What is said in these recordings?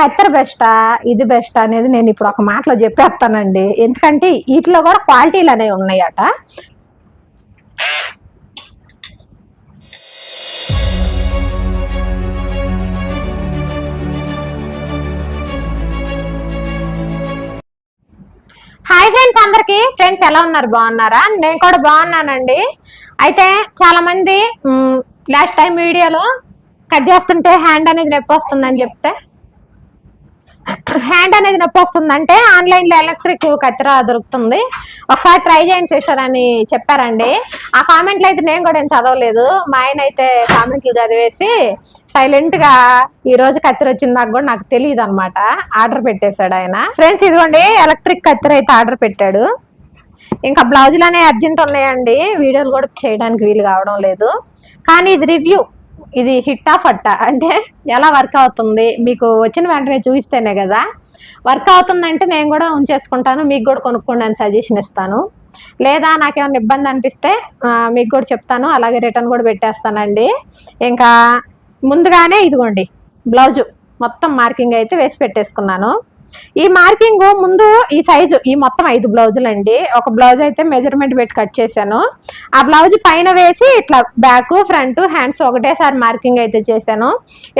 కత్తెర బెస్టా? ఇది బెస్ట్ అనేది నేను ఇప్పుడు ఒక మాటలో చెప్పేస్తానండి. ఎందుకంటే వీటిలో కూడా క్వాలిటీలు అనేవి ఉన్నాయట. హాయ్ ఫ్రెండ్స్ అందరికి. ఫ్రెండ్స్ ఎలా ఉన్నారు? బాగున్నారా? నేను కూడా బాగున్నానండి. అయితే చాలా మంది లాస్ట్ టైం వీడియోలో కట్ చేస్తుంటే హ్యాండ్ అనేది నొప్పి వస్తుందని చెప్తే హ్యాండ్ అనేది నొప్పి వస్తుందంటే ఆన్లైన్లో ఎలక్ట్రిక్ కత్తెర దొరుకుతుంది. ఒకసారి ట్రై చేయండి సిస్టర్ అని చెప్పారండి. ఆ కామెంట్లు అయితే నేను కూడా ఏం చదవలేదు. మా ఆయన అయితే కామెంట్లు చదివేసి సైలెంట్గా ఈ రోజు కత్తెర వచ్చింది నాకు కూడా నాకు తెలియదు అనమాట ఆర్డర్ పెట్టేశాడు ఆయన. ఫ్రెండ్స్ ఇదిగోండి ఎలక్ట్రిక్ కత్తెర అయితే ఆర్డర్ పెట్టాడు. ఇంకా బ్లౌజులు అనేవి అర్జెంట్ ఉన్నాయండి. వీడియోలు కూడా చేయడానికి వీలు కావడం లేదు. కానీ ఇది రివ్యూ. ఇది హిట్ ఆఫ్ అట్ట. అంటే ఎలా వర్క్ అవుతుంది? మీకు వచ్చిన వెంటనే చూపిస్తేనే కదా. వర్క్ అవుతుందంటే నేను కూడా ఉంచేసుకుంటాను. మీకు కూడా కొనుక్కోండి అని సజెషన్ ఇస్తాను. లేదా నాకేమైనా ఇబ్బంది అనిపిస్తే మీకు కూడా చెప్తాను. అలాగే రిటర్న్ కూడా పెట్టేస్తానండి. ఇంకా ముందుగానే ఇదిగోండి బ్లౌజు. మొత్తం మార్కింగ్ అయితే వేసి పెట్టేసుకున్నాను. ఈ మార్కింగ్ ముందు ఈ సైజు ఈ మొత్తం ఐదు బ్లౌజులు అండి. ఒక బ్లౌజ్ అయితే మెజర్మెంట్ పెట్టి కట్ చేశాను. ఆ బ్లౌజ్ పైన వేసి ఇట్లా బ్యాక్ ఫ్రంట్ హ్యాండ్స్ ఒకటేసారి మార్కింగ్ అయితే చేశాను.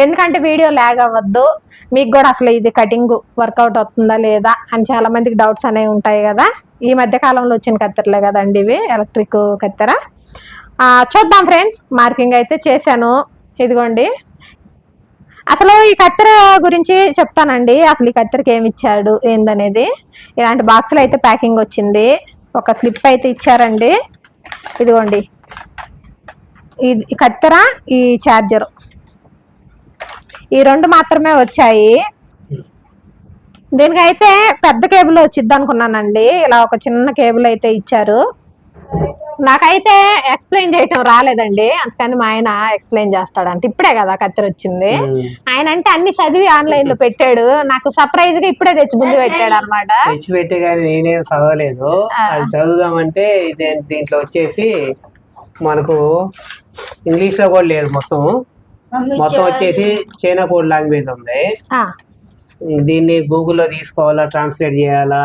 ఎందుకంటే వీడియో లాగ్ అవ్వద్దు. మీకు కూడా అసలు ఇది కటింగ్ వర్కౌట్ అవుతుందా లేదా అని చాలా మందికి డౌట్స్ అనేవి ఉంటాయి కదా. ఈ మధ్య కాలంలో వచ్చిన కత్తెరలే కదండి ఇవి ఎలక్ట్రిక్ కత్తెర. చూద్దాం ఫ్రెండ్స్ మార్కింగ్ అయితే చేశాను. ఇదిగోండి. అసలు ఈ కత్తెర గురించి చెప్తానండి. అసలు ఈ కత్తెరకి ఏమి ఇచ్చాడు ఏందనేది. ఇలాంటి బాక్సులు అయితే ప్యాకింగ్ వచ్చింది. ఒక స్లిప్ అయితే ఇచ్చారండి. ఇదిగోండి. ఇది కత్తెర ఈ ఛార్జర్ ఈ రెండు మాత్రమే వచ్చాయి. దీనికైతే పెద్ద కేబుల్ వచ్చింది అనుకున్నానండి. ఇలా ఒక చిన్న కేబుల్ అయితే ఇచ్చారు. నాకైతే ఎక్స్ప్లెయిన్ చేయటం రాలేదండి. అందుకని మా ఆయన ఎక్స్ప్లెయిన్ చేస్తాడంట. ఇప్పుడే కదా కత్తెర వచ్చింది ఆయన అంటే అన్ని చదివి ఆన్లైన్లో పెట్టాడు. నాకు సర్ప్రైజ్గా ఇప్పుడే తెచ్చి ముందు పెట్టాడు అనమాట తెచ్చి పెట్టి కానీ నేనేం చదవలేదు. అది చదువుదామంటే దీంట్లో వచ్చేసి మనకు ఇంగ్లీష్లో కూడా లేదు మొత్తం. మొత్తం వచ్చేసి చైనా కోడ్ లాంగ్వేజ్ ఉంది. దీన్ని గూగుల్లో తీసుకోవాలా ట్రాన్స్లేట్ చేయాలా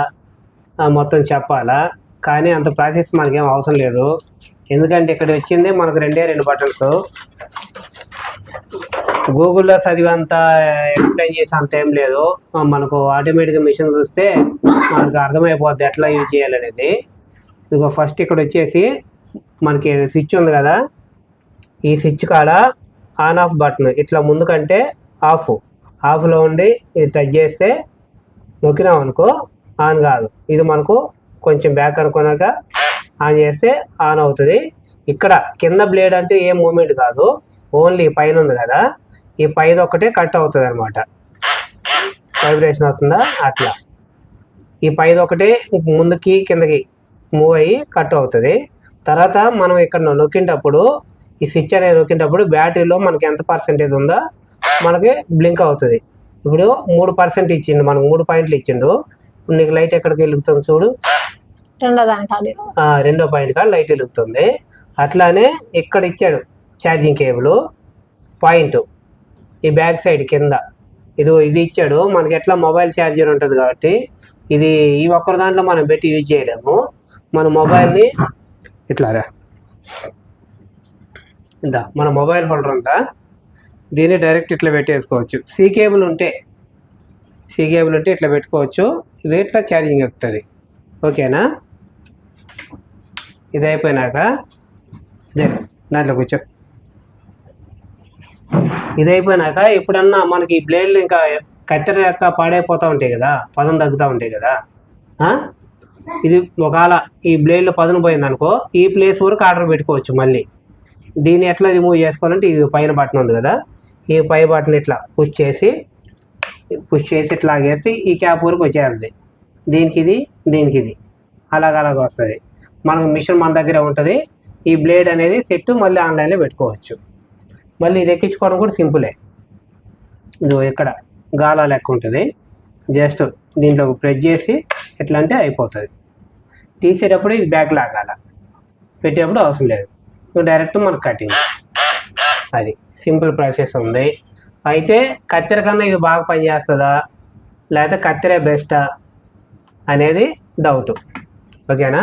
మొత్తం చెప్పాలా. కానీ అంత ప్రాసెస్ మనకేం అవసరం లేదు. ఎందుకంటే ఇక్కడ వచ్చింది మనకు రెండే రెండు బటన్స్. గూగుల్లో చదివేంత ఎక్స్ప్లెయిన్ చేసే అంత ఏం లేదు. మనకు ఆటోమేటిక్గా మిషన్ చూస్తే మనకు అర్థమైపోద్ది ఎట్లా యూజ్ చేయాలనేది. ఇదిగో ఫస్ట్ ఇక్కడ వచ్చేసి మనకి స్విచ్ ఉంది కదా. ఈ స్విచ్ కాడ ఆన్ ఆఫ్ బటన్ ఇట్లా ముందు కంటే ఆఫ్ ఆఫ్లో ఉండి ఇది టచ్ చేస్తే నొక్కినాం అనుకో ఆన్ కాదు. ఇది మనకు కొంచెం బ్యాక్ అనుకున్నాక ఆన్ చేస్తే ఆన్ అవుతుంది. ఇక్కడ కింద బ్లేడ్ అంటే ఏ మూమెంట్ కాదు. ఓన్లీ పైన ఉంది కదా. ఈ పైన ఒక్కటే కట్ అవుతుంది అనమాట వైబ్రేషన్ అవుతుందా అట్లా. ఈ పైన ఒకటే ముందుకి కిందకి మూవ్ అయ్యి కట్ అవుతుంది. తర్వాత మనం ఇక్కడ నొక్కినప్పుడు ఈ స్విచ్ అనేది నొక్కినప్పుడు బ్యాటరీలో మనకి ఎంత పర్సెంటేజ్ ఉందో మనకి బ్లింక్ అవుతుంది. ఇప్పుడు మూడు పర్సెంట్ ఇచ్చిండు మనకు మూడు పాయింట్లు ఇచ్చిండు. ఇప్పుడు నీకు లైట్ ఎక్కడికి వెలుగుతుంది చూడు. రెండో పాయింట్ కాడ లైట్ వెలుగుతుంది. అట్లానే ఇక్కడ ఇచ్చాడు ఛార్జింగ్ కేబుల్ పాయింట్. ఈ బ్యాక్ సైడ్ కింద. ఇది ఇది ఇచ్చాడు. మనకి ఎట్లా మొబైల్ ఛార్జర్ ఉంటుంది కాబట్టి ఇది ఈ ఒక్కరి దాంట్లో మనం పెట్టి యూజ్ చేయలేము. మన మొబైల్ని ఇట్లా రా. ఇందా మన మొబైల్ హోల్డర్ అంతా దీన్ని డైరెక్ట్ ఇట్లా పెట్టేసుకోవచ్చు. సి కేబుల్ ఉంటే సి కేబుల్ ఉంటే ఇట్లా పెట్టుకోవచ్చు. ఇది ఇట్లా ఛార్జింగ్ ఎక్కుతుంది? ఓకేనా ఇది అయిపోయినాక దాంట్లో కూర్చో. ఇది అయిపోయినాక ఎప్పుడన్నా మనకి ఈ బ్లేడ్లు ఇంకా కత్తెర యొక్క పాడైపోతూ ఉంటాయి కదా పదం తగ్గుతూ ఉంటాయి కదా ఇది ఒకవేళ ఈ బ్లేడ్లో పదును పోయింది అనుకో ఈ ప్లేస్ వరకు ఆర్డర్ పెట్టుకోవచ్చు మళ్ళీ. దీన్ని ఎట్లా రిమూవ్ చేసుకోవాలంటే ఇది పైన బటన్ ఉంది కదా ఈ పై బటన్ ఇట్లా పుష్ చేసి పుష్ చేసి ఇట్లాగేసి ఈ క్యాప్ వరకు వచ్చేస్తుంది దీనికి ఇది దీనికి ఇది. అలాగ అలాగ వస్తుంది. మనకు మిషన్ మన దగ్గర ఉంటుంది. ఈ బ్లేడ్ అనేది సెట్ మళ్ళీ ఆన్లైన్లో పెట్టుకోవచ్చు. మళ్ళీ ఇది ఎక్కించుకోవడం కూడా సింపులే ఇది ఇక్కడ గాలా లెక్క ఉంటుంది. జస్ట్ దీంట్లో ప్రెస్ చేసి ఎట్లా అంటే అయిపోతుంది. తీసేటప్పుడు ఇది బ్యాక్ లాగాల పెట్టేటప్పుడు అవసరం లేదు. డైరెక్ట్ మనకు కటింగ్ అది సింపుల్ ప్రాసెస్ ఉంది. అయితే కత్తెర కన్నా ఇది బాగా పనిచేస్తుందా లేకపోతే కత్తెరే బెస్టా అనేది డౌట్ ఓకేనా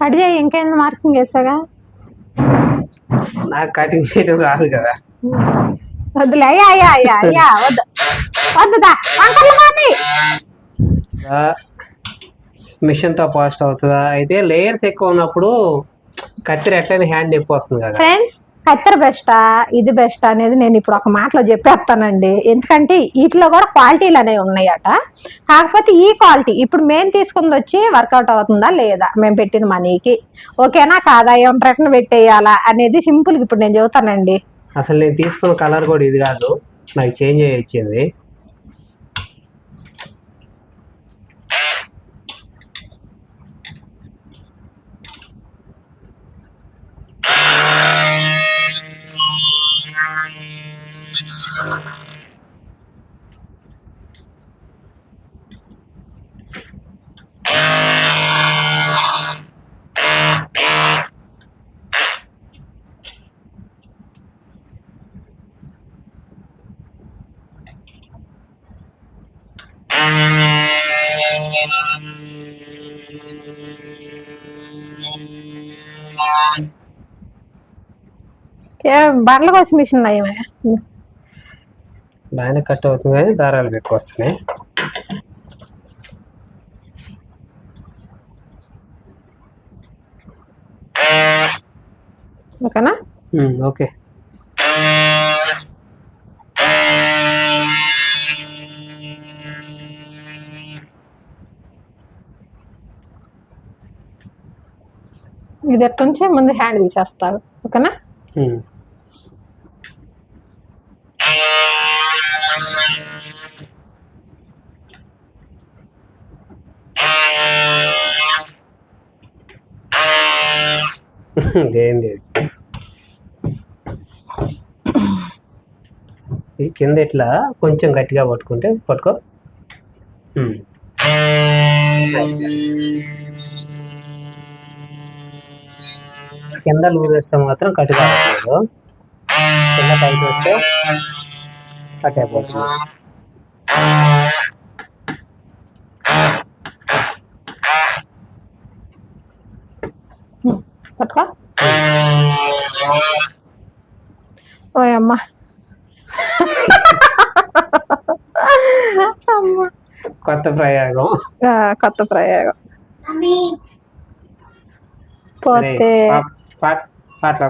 చేయి ఇంకేంది మార్కింగ్ చేసాగా నాకు కటింగ్ చేయడం రాదు కదా. వద్దులే అయ్యా అయ్యా అయ్యా అయ్యా వద్దు. వద్దుదా వంకర్లు మాని మిషన్తో పాస్ట్ అవుతుందా? అయితే లేయర్స్ ఎక్కువ ఉన్నప్పుడు కత్తెర ఎట్లయినా హ్యాండ్ ఎక్కువ వస్తుంది కదా. ఫ్రెండ్స్ కత్తెర బెస్టా? ఇది బెస్ట్ అనేది నేను ఇప్పుడు ఒక మాటలో చెప్పేస్తానండి. ఎందుకంటే వీటిలో కూడా క్వాలిటీలు అనేవి ఉన్నాయట. కాకపోతే ఈ క్వాలిటీ ఇప్పుడు మేము తీసుకుంది వచ్చి వర్కౌట్ అవుతుందా లేదా? మేము పెట్టిన మనీకి ఓకేనా? కాదా? ఏం ప్రకటన పెట్టేయాలా? అనేది సింపుల్ ఇప్పుడు నేను చెబుతానండి. అసలు నేను తీసుకున్న కలర్ కూడా ఇది కాదు. నాకు చేంజ్ అయ్యి వచ్చింది. బండ్ల కోసం మిషన్ నయమే బాగానే కట్ అవుతుంది కానీ దారాలు ఎక్కువ వస్తున్నాయి. ఓకేనా? ఓకే. ఇది ఎట్టు నుంచి ముందు హ్యాండ్ తీసేస్తారు. ఓకేనా. Hmm. ఏంది కింద ఇట్లా కొంచెం గట్టిగా పట్టుకుంటే పట్టుకో. Hmm. Hmm. కింద లూజ్ వేస్తే మాత్రం కట్ కావట్లేదు కింద టైట్ వస్తే కట్ అయిపోతుంది. పట్టుకో. ఓయ్ అమ్మ. అమ్మ. కొత్త ప్రయోగం. ఆ, కొత్త ప్రయోగం. పోతే అట్లా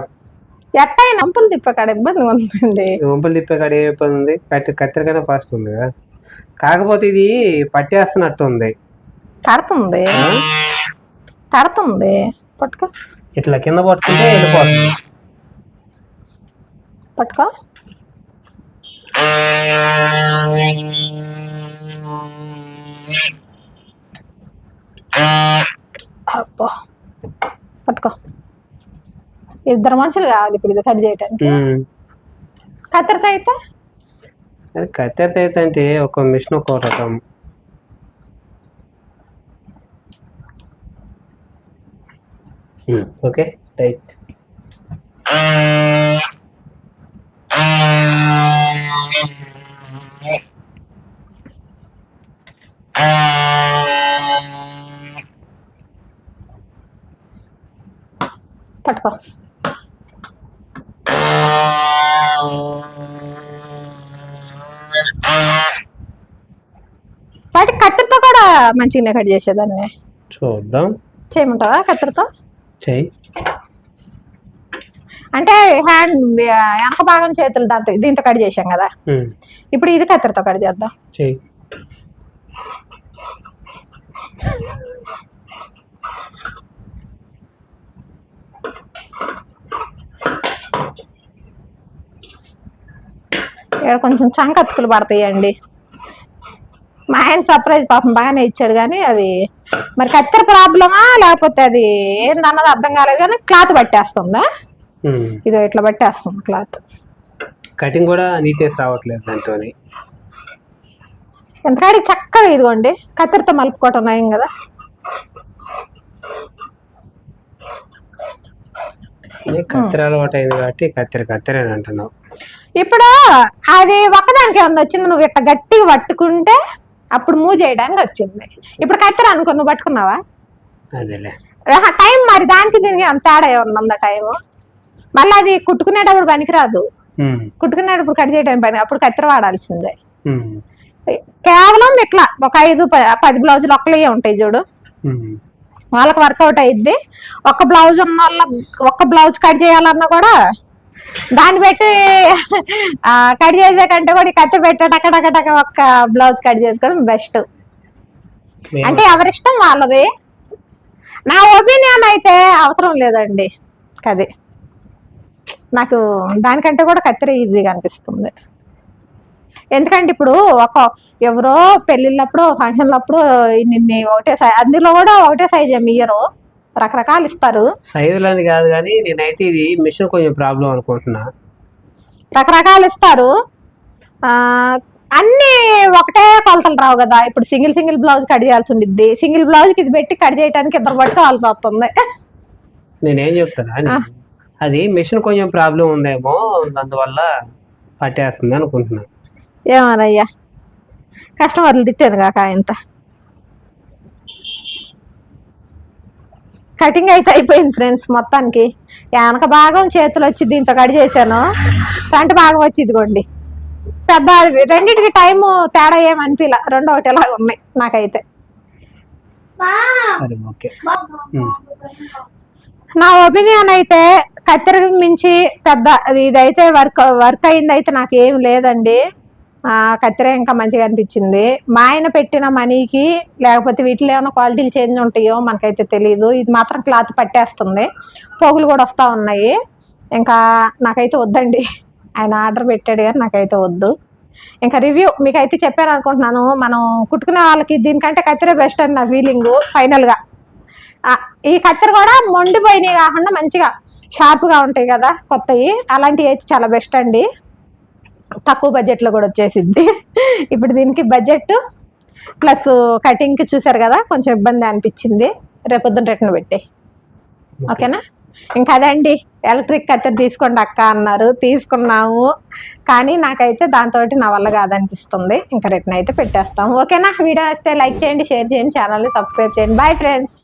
ఎట్టయినా తిప్పకాడ ఇబ్బంది ఉందండి వంపలు ఏ ఉంది కత్తిరికైనా ఫాస్ట్ ఉంది కదా. కాకపోతే ఇది పట్టేస్తున్నట్టు ఉంది తడుతుంది తడుతుంది. పట్టుకో. ఇట్లా కింద పట్టుకుంటే వెళ్ళిపోతుంది. పట్టుకో అబ్బా పట్టుకో ఇద్దరు మనుషులు కావాలి ఇప్పుడు ఇది కట్ చేయటానికి. కత్తెరతో అయితే అది కత్తెరతో అయితే అంటే ఒక మిషన్ ఒక రకం. Okay right. పట్టుకో మంచిగానే కట్ చేసేదాన్ని చూద్దాం. చేయమంటావా కత్తెరతో? చెయ్యి. అంటే హ్యాండ్ వెనక భాగం చేతులు దాంతో దీంతో కట్ చేసాం కదా. ఇప్పుడు ఇది కత్తెరతో కట్ చేద్దాం. చెయ్యి. ఇక్కడ కొంచెం చంకతుకులు పడతాయండి. మా ఆయన సర్ప్రైజ్ పాపం బాగానే ఇచ్చాడు కానీ అది మరి కత్తెర ప్రాబ్లమా లేకపోతే అది ఏందన్నది అర్థం కాలేదు కానీ క్లాత్ పట్టేస్తుందా. ఇదో ఇట్లా పట్టేస్తుంది క్లాత్ కటింగ్ కూడా నీట్నెస్ రావట్లేదు దాంతో ఎంతకాడికి చక్కగా ఇదిగోండి. కత్తెరతో మలుపుకోవటం నయం కదా. కత్తెర అలవాటు అయింది కాబట్టి కత్తెర కత్తెర అని అంటున్నావు. ఇప్పుడు అది ఒకదానికి ఏమన్నా వచ్చింది? నువ్వు ఇట్లా గట్టిగా పట్టుకుంటే అప్పుడు మూవ్ చేయడానికి వచ్చింది ఇప్పుడు కత్తెర అనుకో నువ్వు పట్టుకున్నావా టైం మరి దానికి దీనికి అంత తేడా ఏమన్నా ఉందా టైం మళ్ళీ అది కుట్టుకునేటప్పుడు పనికిరాదు. కుట్టుకునేటప్పుడు కట్ చేయడానికి పని అప్పుడు కత్తెర వాడాల్సిందే. కేవలం ఇట్లా ఒక ఐదు పది బ్లౌజులు ఒక్కలే ఉంటాయి చూడు. వాళ్ళకి వర్కౌట్ అయ్యిద్ది ఒక్క బ్లౌజ్ ఉన్న వాళ్ళ ఒక్క బ్లౌజ్ కట్ చేయాలన్నా కూడా దాన్ని పెట్టి కట్ చేసే కంటే కూడా కత్తి పెట్టే టక టక టక ఒక్క బ్లౌజ్ కట్ చేసుకోవడం బెస్ట్. అంటే ఎవరిష్టం వాళ్ళది. నా ఒపీనియన్ అయితే అవసరం లేదండి అది. నాకు దానికంటే కూడా కత్తిర ఈజీగా అనిపిస్తుంది. ఎందుకంటే ఇప్పుడు ఒక ఎవరో పెళ్ళిళ్ళప్పుడు ఫంక్షన్లప్పుడు నిన్న ఒకటే సైజ్ అందులో కూడా ఒకటే సైజ్ ఏమి ఇయ్యరు. రకరకాలు ఇస్తారు. సైజులని కాదు కానీ నేనైతే ఇది మిషన్ కొంచెం ప్రాబ్లం అనుకుంటున్నా. రకరకాలు ఇస్తారు. అన్ని ఒకటే కొలతలు రావు కదా. ఇప్పుడు సింగిల్ సింగిల్ బ్లౌజ్ కట్ చేయాల్సి ఉండిద్ది. సింగిల్ బ్లౌజ్కి ఇది పెట్టి కట్ చేయడానికి ఇద్దరు పట్టుకోవాల్సి వస్తుంది నేనేం. ఆ. అది మిషన్ కొంచెం ప్రాబ్లం ఉందేమో అందువల్ల పట్టేస్తుంది అనుకుంటున్నా. ఏమోనయ్యా. కస్టమర్లు తిట్టాను కాక ఇంత. కటింగ్ అయితే అయిపోయింది ఫ్రెండ్స్ మొత్తానికి. వెనక భాగం చేతులు వచ్చి దీంతో కట్ చేశాను. ఫ్రంట్ భాగం వచ్చి ఇదిగోండి. పెద్ద రెండింటికి టైం తేడా ఏం అనిపించలే రెండు ఒకటేలాగా ఉన్నాయి నాకైతే. నా ఒపీనియన్ అయితే కత్తెర మించి పెద్ద అది ఇదైతే వర్క్ వర్క్ అయింది అయితే నాకు ఏం లేదండి. కత్తెర ఇంకా మంచిగా అనిపించింది. మా ఆయన పెట్టిన మనీకి లేకపోతే వీటిలో ఏమైనా క్వాలిటీలు చేంజ్ ఉంటాయో మనకైతే తెలియదు ఇది మాత్రం క్లాత్ పట్టేస్తుంది. పోగులు కూడా వస్తూ ఉన్నాయి. ఇంకా నాకైతే వద్దండి. ఆయన ఆర్డర్ పెట్టాడు కానీ నాకైతే వద్దు. ఇంకా రివ్యూ మీకైతే చెప్పాను అనుకుంటున్నాను. మనం కుట్టుకునే వాళ్ళకి దీనికంటే కత్తెర బెస్ట్ అని నా ఫీలింగ్ ఫైనల్గా ఈ కత్తెర కూడా మొండిపోయినాయి కాకుండా మంచిగా షార్ప్గా ఉంటాయి కదా కొత్తవి అలాంటివి అయితే చాలా బెస్ట్ అండి. తక్కువ బడ్జెట్లో కూడా వచ్చేసిద్ది ఇప్పుడు దీనికి బడ్జెట్ ప్లస్ కటింగ్కి చూసారు కదా కొంచెం ఇబ్బంది అనిపించింది. రేపొద్దున రిటర్న్ పెట్టి. ఓకేనా? ఇంకా అదండి. ఎలక్ట్రిక్ కత్తెర తీసుకోండి అక్క అన్నారు. తీసుకున్నాము. కానీ నాకైతే దాంతో నా వల్ల కాదనిపిస్తుంది. ఇంకా రిటర్న్ అయితే పెట్టేస్తాం ఓకేనా? వీడియో వస్తే లైక్ చేయండి షేర్ చేయండి ఛానల్ని సబ్స్క్రైబ్ చేయండి. Bye friends